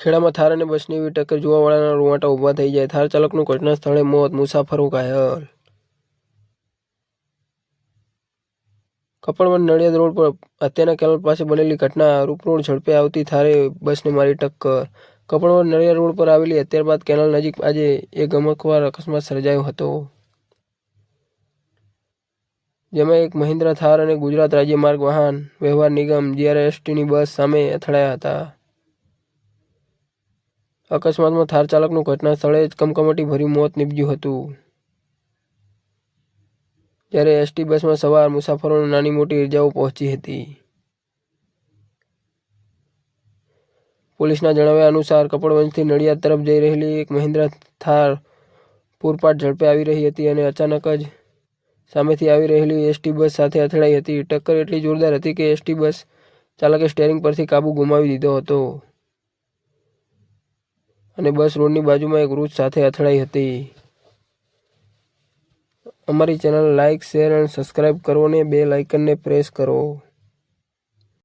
ખેડામાં થાર અને બસની એવી ટક્કર જોવાવાળાના રૂવાટા ઊભા થઈ જાય. થાર ચાલકનું ઘટના સ્થળે મોત. મુસાફરો ઘાયલ. કપડવન નડિયાદ રોડ પર હત્યાના કેનાલ પાસે બનેલી ઘટના રૂપરોડ ઝડપે આવતી થારે બસને મારી ટક્કર. કપડવન નડિયાદ રોડ પર આવેલી હત્યાર બાદ કેનાલ નજીક આજે એક ગમકવાર અકસ્માત સર્જાયો હતો. જેમાં એક મહિન્દ્રા થાર અને ગુજરાત રાજ્ય માર્ગ વાહન વ્યવહાર નિગમ જીઆરએસટીની બસ સામે અથડાયા હતા. અકસ્માતમાં થાર ચાલકનું ઘટના સ્થળે જ કમકમાટી ભર્યું મોત નીપજ્યું હતું. જ્યારે એસટી બસમાં સવાર મુસાફરોને નાની મોટી ઇજાઓ પહોંચી હતી. પોલીસના જણાવ્યા અનુસાર કપડવંજથી નડિયાદ તરફ જઈ રહેલી એક મહિન્દ્રા થાર પૂરપાટ ઝડપે આવી રહી હતી અને અચાનક જ સામેથી આવી રહેલી એસટી બસ સાથે અથડાઈ હતી. ટક્કર એટલી જોરદાર હતી કે એસટી બસ ચાલકે સ્ટેરિંગ પરથી કાબુ ગુમાવી દીધો હતો. અને બસ રોડની બાજુમાં એક વૃક્ષ સાથે અથડાઈ હતી. અમારી ચેનલ લાઇક શેર અને સબસ્ક્રાઇબ કરો અને બે લાઇકનને પ્રેસ કરો.